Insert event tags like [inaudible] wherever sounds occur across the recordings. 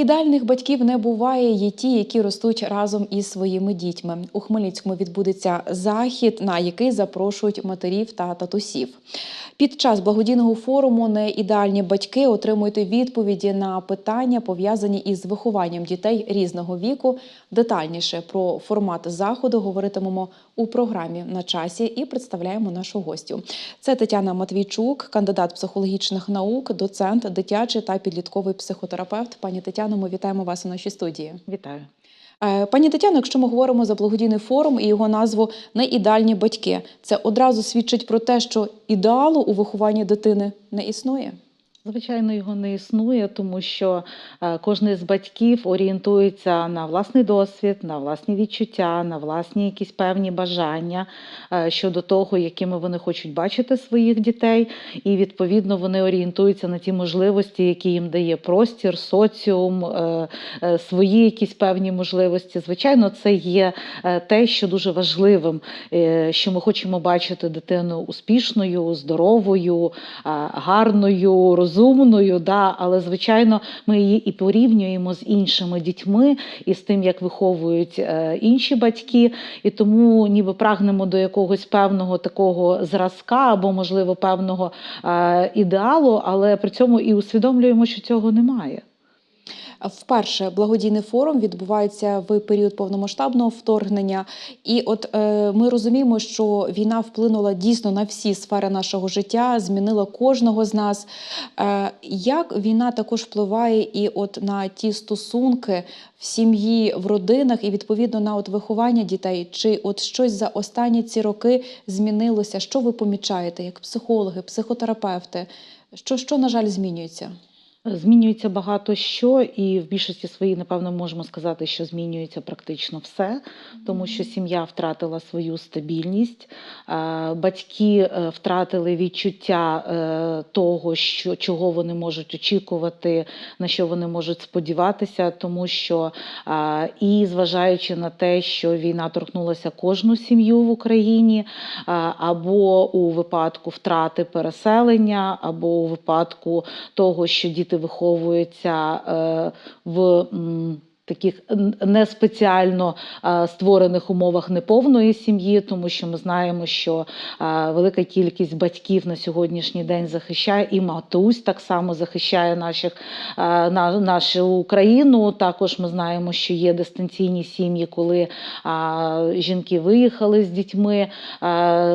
Ідеальних батьків не буває. Є ті, які ростуть разом із своїми дітьми. У Хмельницькому відбудеться захід, на який запрошують матерів та татусів. Під час благодійного форуму неідеальні батьки отримують відповіді на питання, пов'язані із вихованням дітей різного віку. Детальніше про формат заходу говоритимемо у програмі на часі і представляємо нашу гостю. Це Тетяна Матвійчук, кандидат психологічних наук, доцент, дитячий та підлітковий психотерапевт. Пані Тетяно, ми вітаємо вас у нашій студії. Вітаю. Е, Пані Тетяно, якщо ми говоримо за благодійний форум і його назву Неідеальні батьки, це одразу свідчить про те, що ідеалу у вихованні дитини не існує. Звичайно, його не існує, тому що е, кожен з батьків орієнтується на власний досвід, на власні відчуття, на власні якісь певні бажання е, щодо того, якими вони хочуть бачити своїх дітей, і відповідно вони орієнтуються на ті можливості, які їм дає простір, соціум, е, свої якісь певні можливості. Звичайно, це є те, що дуже важливим, що ми хочемо бачити дитину успішною, здоровою, гарною, розумною. Да? Але, звичайно, ми її і порівнюємо з іншими дітьми і з тим, як виховують е, інші батьки. І тому ніби прагнемо до якогось певного такого зразка або, можливо, певного е, ідеалу, але при цьому і усвідомлюємо, що цього немає. Вперше благодійний форум відбувається в період повномасштабного вторгнення, і от е, ми розуміємо, що війна вплинула дійсно на всі сфери нашого життя, змінила кожного з нас. Е, як війна також впливає і от на ті стосунки в сім'ї, в родинах, і відповідно на от виховання дітей? Чи от щось за останні ці роки змінилося? Що ви помічаєте як психологи, психотерапевти? Що, що на жаль, змінюється? Змінюється багато що, і в більшості своїй, напевно, можемо сказати, що змінюється практично все, тому що сім'я втратила свою стабільність, батьки е, втратили відчуття е, того, що, чого вони можуть очікувати, на що вони можуть сподіватися, тому що і зважаючи на те, що війна торкнулася кожну сім'ю в Україні, або у випадку втрати переселення, або у випадку того, що діти виховуються е, в таких не спеціально створених умовах неповної сім'ї, тому що ми знаємо, що велика кількість батьків на сьогоднішній день захищає і матусь так само захищає наших, на, нашу Україну. Також ми знаємо, що є дистанційні сім'ї, коли жінки виїхали з дітьми,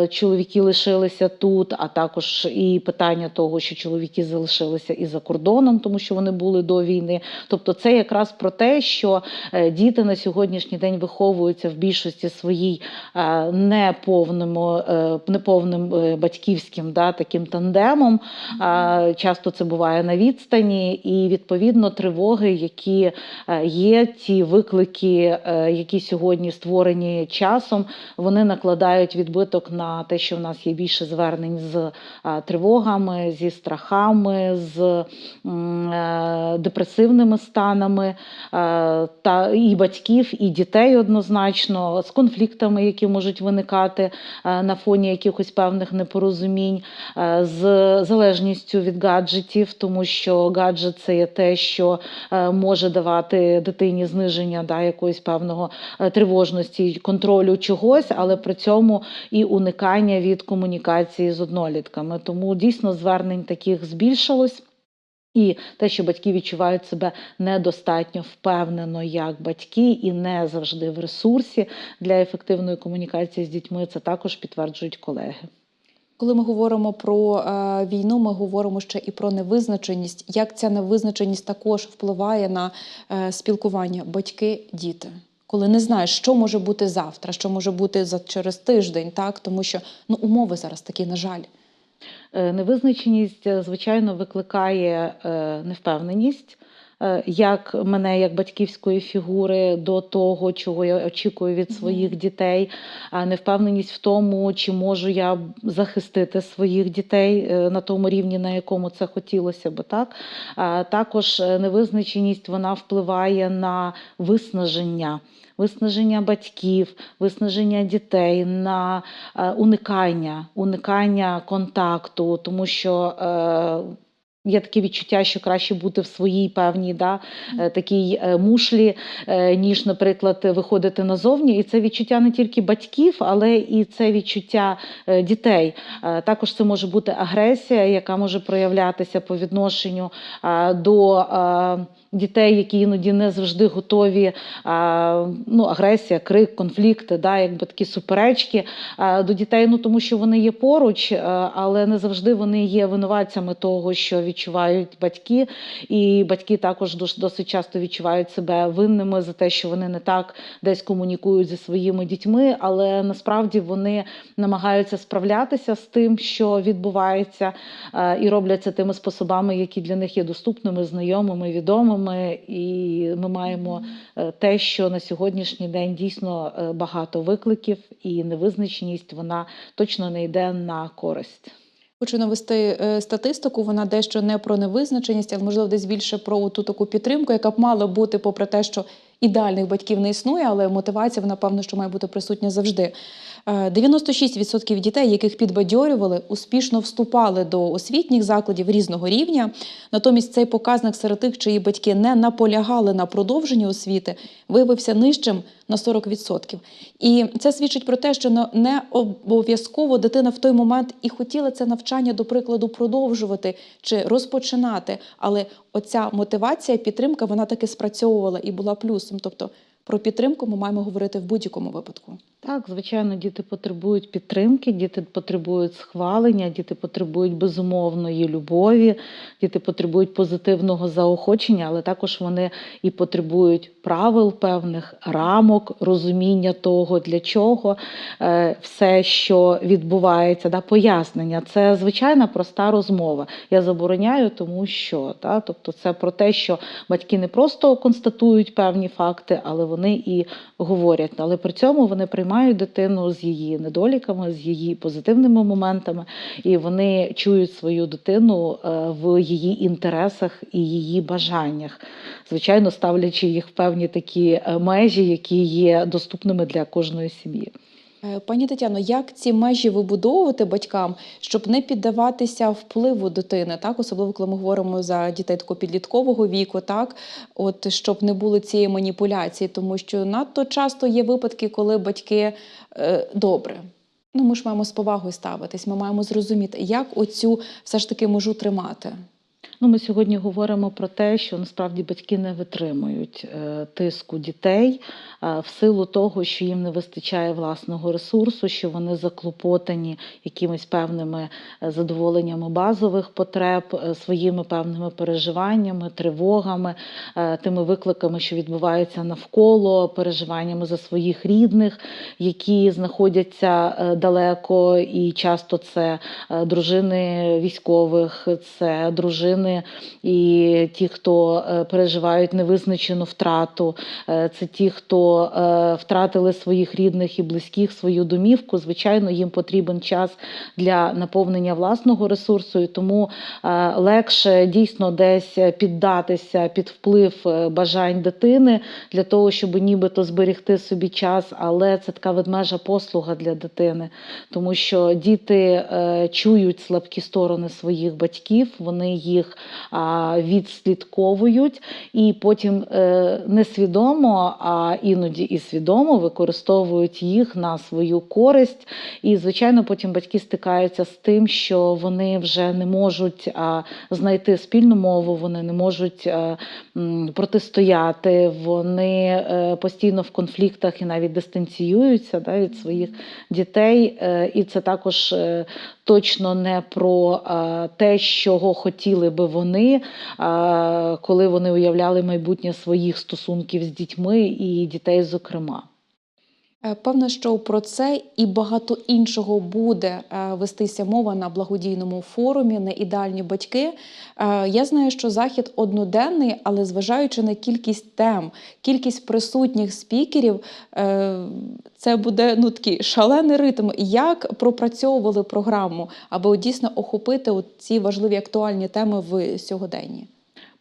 чоловіки лишилися тут, а також і питання того, що чоловіки залишилися і за кордоном, тому що вони були до війни. Тобто, це якраз про те, що е, діти на сьогоднішній день виховуються в більшості своїй е, неповним, е, неповним е, батьківським да, таким тандемом. Часто це буває на відстані, і відповідно тривоги, які є, ті виклики, які сьогодні створені часом, вони накладають відбиток на те, що в нас є більше звернень з тривогами, зі страхами, з депресивними станами та і батьків, і дітей однозначно, з конфліктами, які можуть виникати е, на фоні якихось певних непорозумінь, е, з залежністю від гаджетів, тому що гаджет це є те, що е, може давати дитині зниження да, якоїсь певного тривожності, контролю чогось, але при цьому і уникання від комунікації з однолітками. Тому дійсно звернень таких збільшилось. І те, що батьки відчувають себе недостатньо впевнено як батьки, і не завжди в ресурсі для ефективної комунікації з дітьми, це також підтверджують колеги. Коли ми говоримо про е, війну, ми говоримо ще і про невизначеність. Як ця невизначеність також впливає на е, спілкування батьки-діти? Коли не знаєш, що може бути завтра, що може бути за через тиждень, так тому що ну умови зараз такі, на жаль. Е, Невизначеність, е, звичайно, викликає е, невпевненість. Е, Як мене, як батьківської фігури, до того, чого я очікую від своїх дітей, а невпевненість в тому, чи можу я захистити своїх дітей е, на тому рівні, на якому це хотілося би. Так? Також е, невизначеність вона впливає на виснаження. Виснаження батьків, виснаження дітей, на уникання, уникання контакту, тому що Є таке відчуття, що краще бути в своїй певній да, е, такій е, мушлі, е, ніж, наприклад, виходити назовні. І це відчуття не тільки батьків, але і це відчуття дітей. Також це може бути агресія, яка може проявлятися по відношенню до дітей, які іноді не завжди готові. Ну, агресія, крик, конфлікти, да, якби такі суперечки до дітей, ну тому що вони є поруч, але не завжди вони є винуватцями того, що відчувають батьки. І батьки також дос- досить часто відчувають себе винними за те, що вони не так десь комунікують зі своїми дітьми, але насправді вони намагаються справлятися з тим, що відбувається, е, і роблять це тими способами, які для них є доступними, знайомими, відомими. І ми маємо е, те, що на сьогоднішній день дійсно е, багато викликів, і невизначеність вона точно не йде на користь. Хочу навести е, статистику. Вона дещо не про невизначеність, але можливо десь більше про ту таку підтримку, яка б мала бути, попри те, що ідеальних батьків не існує, але мотивація вона певно, що має бути присутня завжди. Е, 96% дітей, яких підбадьорювали, успішно вступали до освітніх закладів різного рівня. Натомість цей показник серед тих, чиї батьки не наполягали на продовженні освіти, виявився нижчим на 40%. І це свідчить про те, що не обов'язково дитина в той момент і хотіла це навчання, до прикладу, продовжувати чи розпочинати. Але оця мотивація, підтримка, вона таки спрацьовувала і була плюсом. Тобто про підтримку ми маємо говорити в будь-якому випадку. Так, звичайно, діти потребують підтримки, діти потребують схвалення, діти потребують безумовної любові, діти потребують позитивного заохочення, але також вони і потребують правил певних рамок, розуміння того, для чого е, все, що відбувається, да, пояснення. Це звичайна проста розмова. Я забороняю, тому що да, тобто це про те, що батьки не просто констатують певні факти, але вони і говорять. Але при цьому вони приймають дитину з її недоліками, з її позитивними моментами, і вони чують свою дитину е, в її інтересах і її бажаннях, звичайно, ставлячи їх в певні такі е, межі, які є доступними для кожної сім'ї. Е, Пані Тетяно, як ці межі вибудовувати батькам, щоб не піддаватися впливу дитини, так особливо коли ми говоримо за дітей такого підліткового віку, так от щоб не було цієї маніпуляції, тому що надто часто є випадки, коли батьки е, добре. Ну, ми ж маємо з повагою ставитись, ми маємо зрозуміти, як оцю все ж таки можу тримати. Ну, ми сьогодні говоримо про те, що насправді батьки не витримують е, тиску дітей е, в силу того, що їм не вистачає власного ресурсу, що вони заклопотані якимись певними е, задоволеннями базових потреб, своїми певними переживаннями, тривогами, тими викликами, що відбуваються навколо, переживаннями за своїх рідних, які знаходяться далеко, і часто це дружини військових, це дружини і ті, хто е, переживають невизначену втрату, е, це ті, хто е, втратили своїх рідних і близьких, свою домівку. Звичайно, їм потрібен час для наповнення власного ресурсу, і тому легше дійсно десь піддатися під вплив бажань дитини для того, щоб нібито зберегти собі час, але це така ведмежа послуга для дитини, тому що діти чують слабкі сторони своїх батьків, вони їх а, відслідковують і потім е, несвідомо, а іноді і свідомо використовують їх на свою користь. І, звичайно, потім батьки стикаються з тим, що вони вже не можуть знайти спільну мову, вони не можуть м, протистояти, вони е, постійно в конфліктах і навіть дистанціюються да, від своїх дітей. Е, І це також е, точно не про е, те, чого хотіли би вони, е, коли вони уявляли майбутнє своїх стосунків з дітьми і дітей, зокрема. Е, Певно, що про це і багато іншого буде е, вестися мова на благодійному форумі на ідеальні батьки. Е, Я знаю, що захід одноденний, але зважаючи на кількість тем, кількість присутніх спікерів, це буде ну такий шалений ритм. Як пропрацьовували програму, аби дійсно охопити ці важливі актуальні теми в сьогоденні?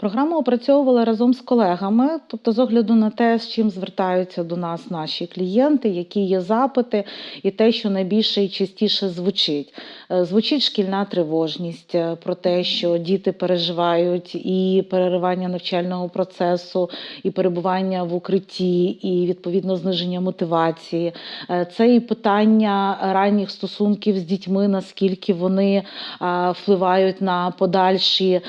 Програму опрацьовували разом з колегами, тобто з огляду на те, з чим звертаються до нас наші клієнти, які є запити, і те, що найбільше і частіше звучить. Е, Звучить шкільна тривожність е, про те, що діти переживають і переривання навчального процесу, і перебування в укритті, і відповідно зниження мотивації. Е, Це і питання ранніх стосунків з дітьми, наскільки вони впливають на подальші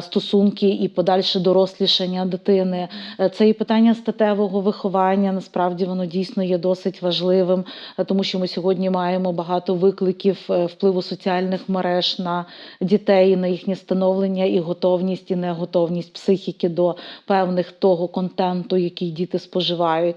стосунки і подальше дорослішання дитини. Е, Це і питання статевого виховання. Насправді воно дійсно є досить важливим, е, тому що ми сьогодні маємо багато викликів е, впливу соціальних мереж на дітей, на їхнє становлення і готовність, і неготовність психіки до певних того контенту, який діти споживають.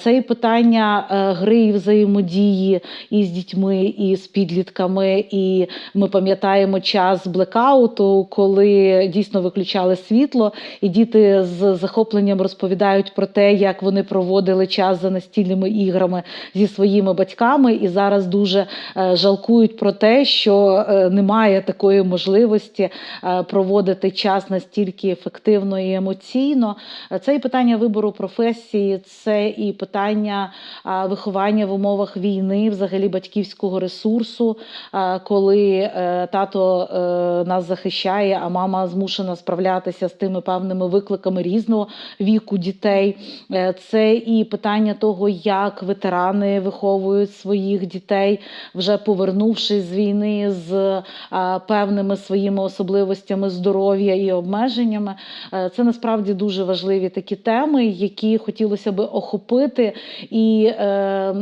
Це і питання гри і взаємодії і з дітьми, і з підлітками. І ми пам'ятаємо час блекауту, коли дійсно виключали світло, і діти з захопленням розповідають про те, як вони проводили час за настільними іграми зі своїми батьками, і зараз дуже е, жалкують про те, що е, немає такої можливості е, проводити час настільки ефективно і емоційно. Це і питання вибору професії, це і питання виховання в умовах війни, взагалі батьківського ресурсу, коли тато нас захищає, а мама змушена справлятися з тими певними викликами різного віку дітей. Е, Це і питання того, як ветерани виховують своїх дітей, вже повернувшись з війни з певними своїми особливостями здоров'я і обмеженнями. Е, Це насправді дуже важливі такі теми, які хотілося би охопити, і е,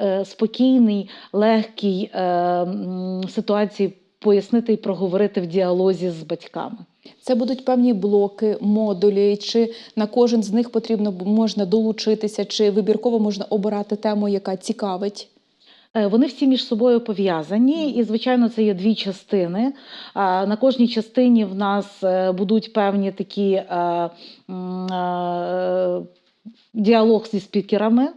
е, спокійній, легкій е, ситуації пояснити і проговорити в діалозі з батьками. Це будуть певні блоки, модулі, чи на кожен з них потрібно можна долучитися, чи вибірково можна обирати тему, яка цікавить. Е, Вони всі між собою пов'язані, і звичайно, це є дві частини. На кожній частині в нас е, будуть певні такі е, діалог зі спікерами.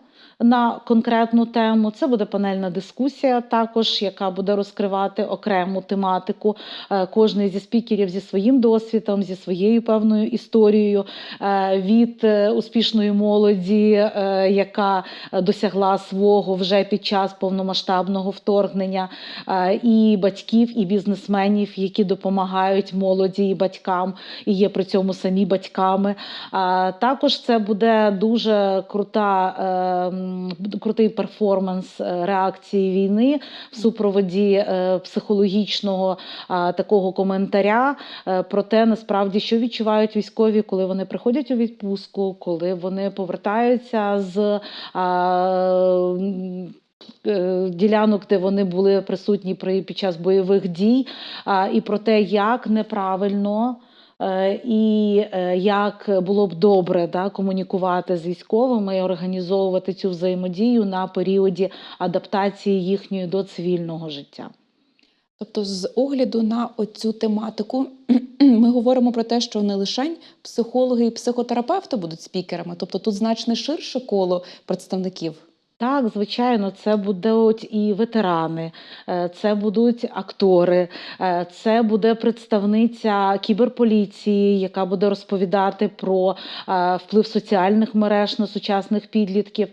На конкретну тему це буде панельна дискусія, також яка буде розкривати окрему тематику. Е, Кожний зі спікерів зі своїм досвідом, зі своєю певною історією е, від е, успішної молоді, яка досягла свого вже під час повномасштабного вторгнення, і батьків, і бізнесменів, які допомагають молоді і батькам, і є при цьому самі батьками. Також це буде дуже крута, е, м, крутий перформанс е, реакції війни в супроводі е, психологічного такого коментаря е, про те, насправді, що відчувають військові, коли вони приходять у відпустку, коли вони повертаються з. Ділянок, де вони були присутні при під час бойових дій, і про те, як неправильно і е, як було б добре да, комунікувати з військовими і організовувати цю взаємодію на періоді адаптації їхньої до цивільного життя. Тобто, з огляду на оцю тематику, [clears throat] ми говоримо про те, що не лише психологи і психотерапевти будуть спікерами, тобто тут значно ширше коло представників. Так, звичайно, це будуть і ветерани, е, це будуть актори, е, це буде представниця кіберполіції, яка буде розповідати про е, вплив соціальних мереж на сучасних підлітків.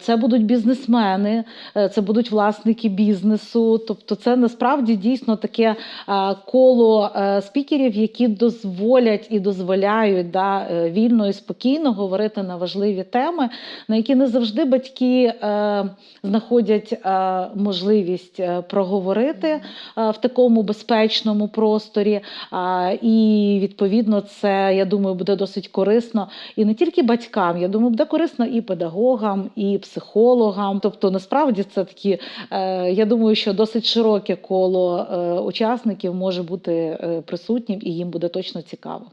Це будуть бізнесмени, це будуть власники бізнесу. Тобто, це насправді дійсно таке коло спікерів, які дозволять і дозволяють да, вільно і спокійно говорити на важливі теми, на які не завжди батьки знаходять е, можливість е, проговорити е, в такому безпечному просторі. І відповідно це, я думаю, буде досить корисно і не тільки батькам, я думаю, буде корисно і педагогам, і психологам. Тобто, насправді це такі, е, я думаю, що досить широке коло е, учасників може бути е, присутнім, і їм буде точно цікаво.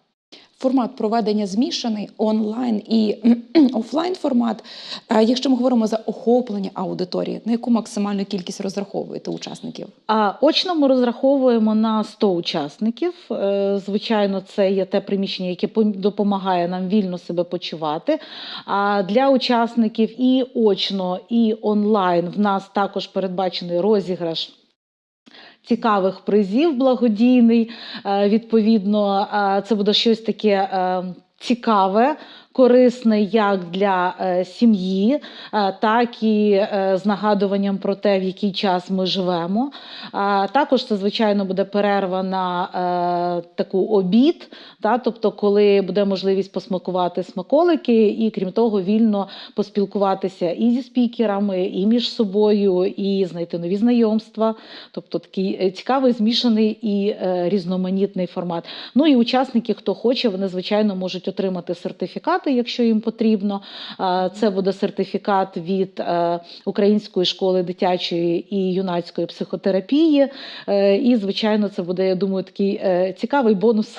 Формат проведення змішаний онлайн і [clears throat] офлайн формат. Якщо ми говоримо за охоплення аудиторії, на яку максимальну кількість розраховуєте учасників? А очно ми розраховуємо на 100 учасників. Е, Звичайно, це є те приміщення, яке пом- допомагає нам вільно себе почувати. А для учасників і очно, і онлайн в нас також передбачений розіграш. Цікавих призів благодійний. Е, Відповідно, е, це буде щось таке е, цікаве. Корисне як для е, сім'ї, е, так і е, з нагадуванням про те, в який час ми живемо. Також це, звичайно, буде перерва на таку обід, та, тобто, коли буде можливість посмакувати смаколики, і крім того, вільно поспілкуватися і зі спікерами, і між собою, і знайти нові знайомства. Тобто такий цікавий, змішаний і різноманітний формат. Ну і учасники, хто хоче, вони звичайно можуть отримати сертифікати, якщо їм потрібно. Це буде сертифікат від е, Української школи дитячої і юнацької психотерапії. Е, І, звичайно, це буде, я думаю, такий е, цікавий бонус.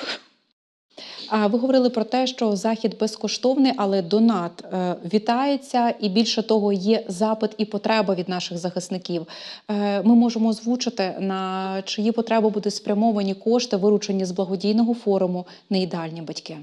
А ви говорили про те, що захід безкоштовний, але донат вітається, і більше того, є запит і потреба від наших захисників. Ми можемо озвучити на чиї потреби будуть спрямовані кошти, виручені з благодійного форуму Неїдальні батьки.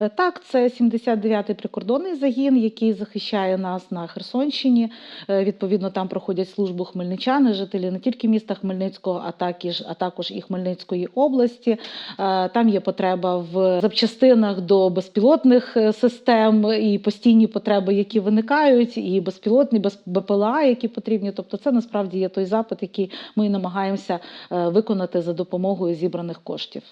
Е, Так, це 79-й прикордонний загін, який захищає нас на Херсонщині. Е, Відповідно, там проходять службу хмельничани, жителі не тільки міста Хмельницького, а також, а також і Хмельницької області. Е, Там є потреба в запчастинах до безпілотних систем і постійні потреби, які виникають, і безпілотні, без БПЛА, які потрібні. Тобто, це насправді є той запит, який ми намагаємося виконати за допомогою зібраних коштів.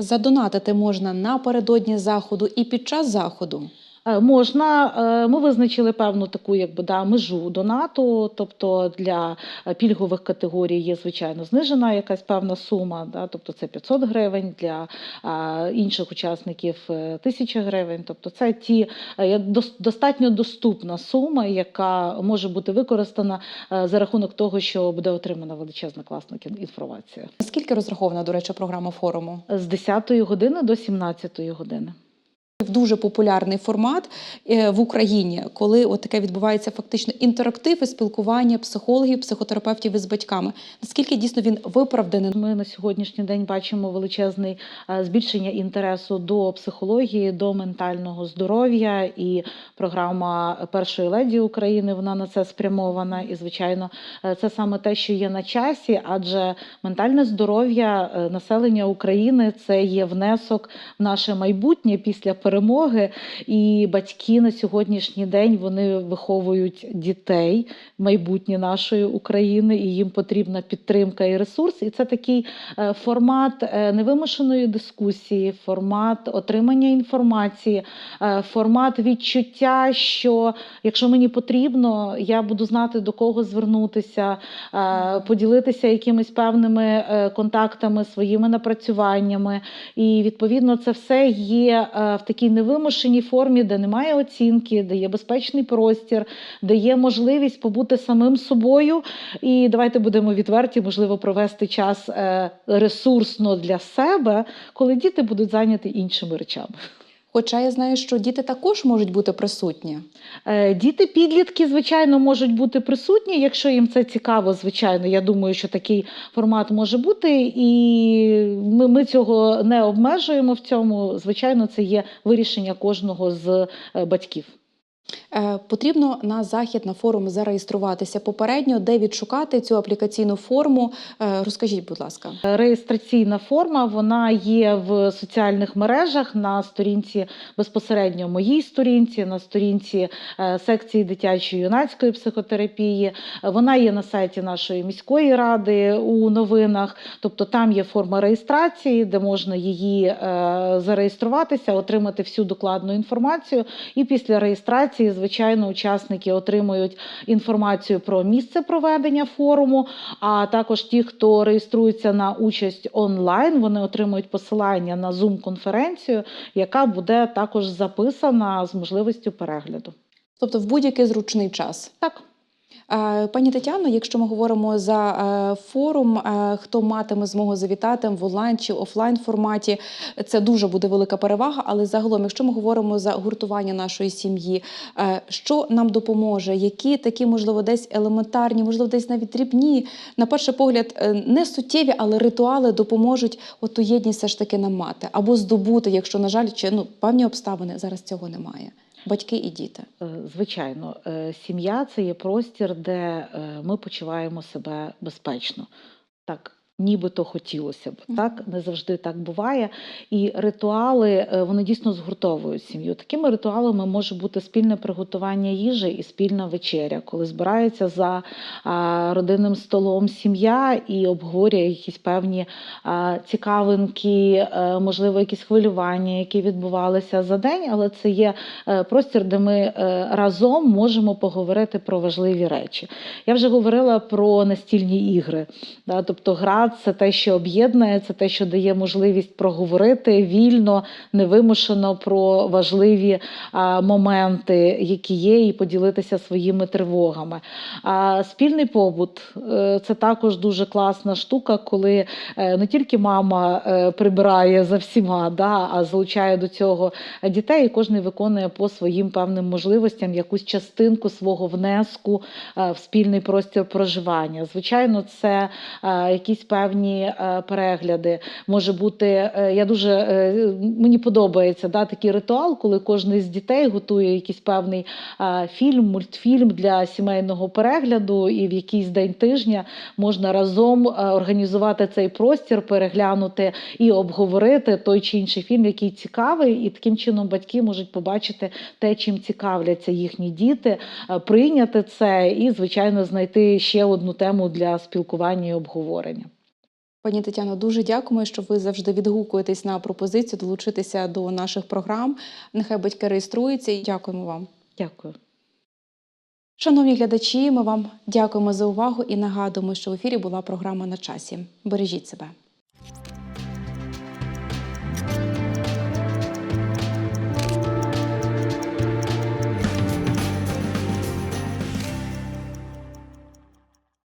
Задонатити можна напередодні заходу і під час заходу. Е, Можна, е, ми визначили певну таку якби, да, межу донату, тобто для е, пільгових категорій є, звичайно, знижена якась певна сума, да, тобто це 500 гривень, для інших учасників е, 1000 гривень. Тобто це ті достатньо доступна сума, яка може бути використана за рахунок того, що буде отримана величезна класна інформація. Скільки розрахована, до речі, програма форуму? З 10 години до 17 години. Дуже популярний формат е, в Україні, коли от таке відбувається фактично інтерактив і спілкування психологів, психотерапевтів із батьками. Наскільки дійсно він виправданий? Ми на сьогоднішній день бачимо величезне збільшення інтересу до психології, до ментального здоров'я. І програма першої леді України вона на це спрямована. І, звичайно, е, це саме те, що є на часі, адже ментальне здоров'я е, населення України це є внесок в наше майбутнє після перемоги. І батьки на сьогоднішній день вони виховують дітей, майбутнє нашої України, і їм потрібна підтримка і ресурс. І це такий е, формат е, невимушеної дискусії, формат отримання інформації, е, формат відчуття, що якщо мені потрібно, я буду знати до кого звернутися, поділитися якимись певними контактами, своїми напрацюваннями. І відповідно це все є в такій невимушеній формі, де немає оцінки, де є безпечний простір, де є можливість побути самим собою. І давайте будемо відверті, можливо, провести час е, ресурсно для себе, коли діти будуть зайняті іншими речами. Хоча я знаю, що діти також можуть бути присутні. Е, Діти, підлітки, звичайно, можуть бути присутні, якщо їм це цікаво, звичайно. Я думаю, що такий формат може бути, і ми, ми цього не обмежуємо в цьому. Звичайно, це є вирішення кожного з е, батьків. Е, Потрібно на захід на форум зареєструватися попередньо, де відшукати цю аплікаційну форму. Е, Розкажіть, будь ласка. Реєстраційна форма вона є в соціальних мережах на сторінці безпосередньо моїй сторінці, на сторінці е, секції дитячої юнацької психотерапії. Вона є на сайті нашої міської ради у новинах. Тобто там є форма реєстрації, де можна її зареєструватися, отримати всю докладну інформацію. І після реєстрації, звичайно, учасники отримують інформацію про місце проведення форуму. А також ті, хто реєструється на участь онлайн, вони отримують посилання на Zoom-конференцію, яка буде також записана з можливістю перегляду. Тобто в будь-який зручний час. Так. Е, Пані Тетяно, якщо ми говоримо за е, форум, е, хто матиме змогу завітати в онлайн чи офлайн форматі, це дуже буде велика перевага. Але загалом, якщо ми говоримо за гуртування нашої сім'ї, що нам допоможе, які такі, можливо, десь елементарні, можливо, десь навіть дрібні, на перший погляд, не суттєві, але ритуали допоможуть от ту єдність все ж таки нам мати або здобути, якщо, на жаль, чи ну певні обставини зараз цього немає. Батьки і діти. Е, Звичайно, е, сім'я це є простір, де е, ми почуваємо себе безпечно. Так, нібито хотілося б. Так не завжди так буває. І ритуали е, вони дійсно згуртовують сім'ю. Такими ритуалами може бути спільне приготування їжі і спільна вечеря, коли збирається за родинним столом сім'я і обговорює якісь певні цікавинки, е, можливо, якісь хвилювання, які відбувалися за день, але це є е, простір, де ми разом можемо поговорити про важливі речі. Я вже говорила про настільні ігри. Да? Тобто гра це те, що об'єднує, це те, що дає можливість проговорити вільно, невимушено про важливі а, моменти, які є, і поділитися своїми тривогами. А спільний побут е, це також дуже класна штука, коли е, не тільки мама е, прибирає за всіма, да, а залучає до цього дітей, і кожен виконує по своїм певним можливостям якусь частинку свого внеску е, в спільний простір проживання. Звичайно, це е, якісь певні е, перегляди. Може бути, е, я дуже е, мені подобається да, такий ритуал, коли кожен з дітей готує якийсь певний фільм, мультфільм для сімейного перегляду, і в якийсь день тижня можна разом організувати цей простір, переглянути і обговорити той чи інший фільм, який цікавий, і таким чином батьки можуть побачити те, чим цікавляться їхні діти, прийняти це і, звичайно, знайти ще одну тему для спілкування і обговорення. Пані Тетяно, дуже дякуємо, що ви завжди відгукуєтесь на пропозицію долучитися до наших програм. Нехай батьки реєструються і дякуємо вам. Дякую. Шановні глядачі, ми вам дякуємо за увагу і нагадуємо, що в ефірі була програма на часі. Бережіть себе.